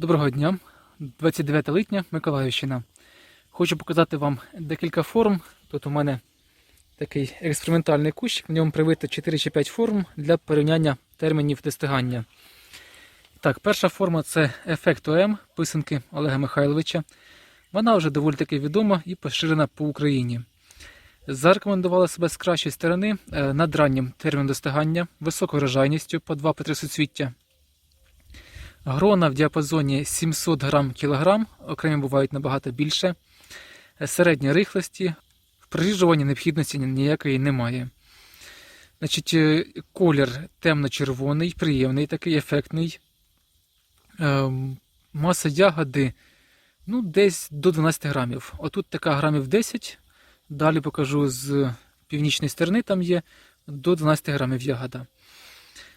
Доброго дня, 29 липня, Миколаївщина. Хочу показати вам декілька форм. Тут у мене такий експериментальний кущик, в ньому привито 4 чи 5 форм для порівняння термінів достигання. Так, перша форма це ефект ОМ писанки Олега Михайловича. Вона вже доволі таки відома і поширена по Україні. Зарекомендувала себе з кращої сторони е, надраннім терміном достигання, високою врожайністю по 2-3 суцвіття. Грона в діапазоні 700 грам кілограм, окремі бувають набагато більше. Е, Середньої рихлості, в проріжуванні необхідності ніякої немає. Значить, е, колір темно-червоний, приємний, такий ефектний. Ем, Маса ягоди ну, десь до 12 грамів. Отут така грамів 10. Далі покажу з північної сторони, там є до 12 грамів ягода.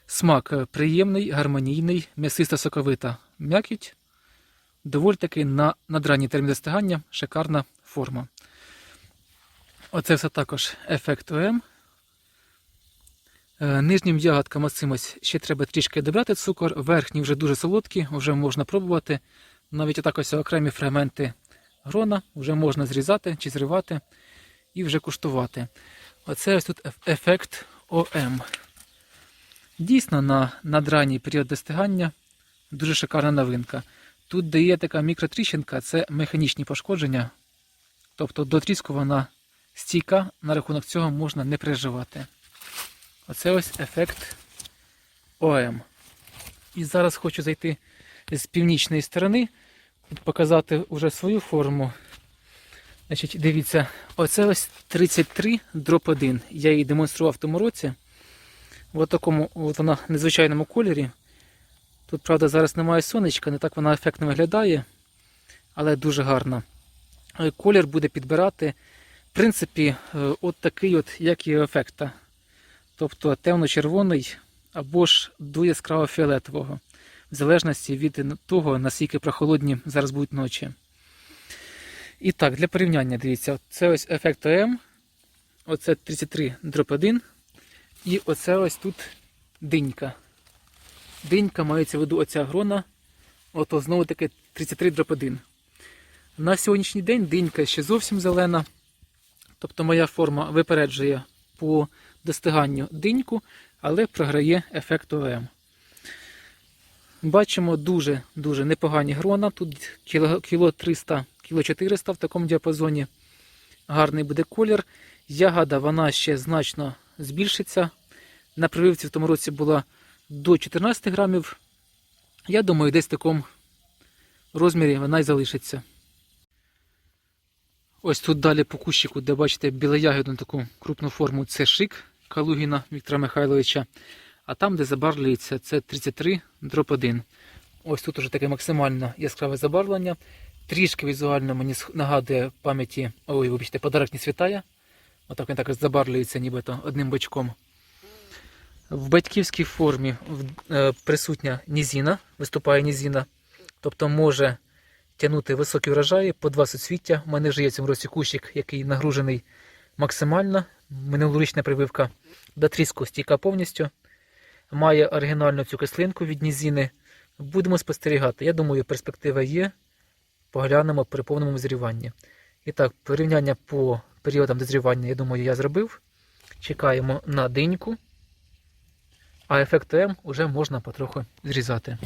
Смак е, приємний, гармонійний, м'ясиста соковита м'якіть. Доволі таки на надранній термін достигання шикарна форма. Оце все також ефект ОМ. Е, Нижнім ягодкам оцимось ще треба трішки додати цукор, верхні вже дуже солодкі, вже можна пробувати. Навіть отак ось окремі фрагменти грона вже можна зрізати чи зривати і вже куштувати. Оце ось тут ефект ОМ. Дійсно, на надранній період достигання дуже шикарна новинка. Тут де є така мікротріщинка, це механічні пошкодження. Тобто до тріску вона стійка, на рахунок цього можна не переживати. Оце ось ефект ОМ. І зараз хочу зайти з північної сторони показати вже свою форму. Значить, дивіться, оце ось 33 дроп 1. Я її демонстрував в тому році. В такому от вона незвичайному кольорі. Тут, правда, зараз немає сонечка, не так вона ефектно виглядає, але дуже гарна. Е, Колір буде підбирати, в принципі, е, от такий, от, як і ефекта. Тобто темно-червоний або ж до яскраво фіолетового, в залежності від того, наскільки прохолодні зараз будуть ночі. І так, для порівняння, дивіться, це ось ефект ОМ, оце 33 дроп 1, і оце ось тут динька. Динька мається в виду оця грона, ото знову таки 33 дроп 1. На сьогоднішній день динька ще зовсім зелена. Тобто моя форма випереджує по достиганню диньку, але програє ефект ОМ. Бачимо дуже-дуже непогані грона. Тут кіло 300, кіло 400 в такому діапазоні. Гарний буде колір. Ягода вона ще значно збільшиться. На прививці в тому році була до 14 грамів. Я думаю, десь в такому розмірі вона і залишиться. Ось тут далі по кущику, де бачите білоягідну таку крупну форму, це шик Калугіна Віктора Михайловича. А там, де забарвлюється, це 33 дроп 1. Ось тут уже таке максимально яскраве забарвлення. Трішки візуально мені нагадує пам'яті, ой, вибачте, подарок не світає. Отак він так забарвлюється нібито одним бочком. В батьківській формі е, присутня нізіна, виступає нізіна, тобто може тягнути високі врожаї по два суцвіття. У мене вже є в цьому році кущик, який нагружений максимально. Минулорічна прививка до тріску стійка повністю. Має оригінальну цю кислинку від нізіни. Будемо спостерігати. Я думаю, перспектива є. Поглянемо при повному зріванні. І так, порівняння по періодам дозрівання, я думаю, я зробив. Чекаємо на диньку. А ефект М вже можна потроху зрізати.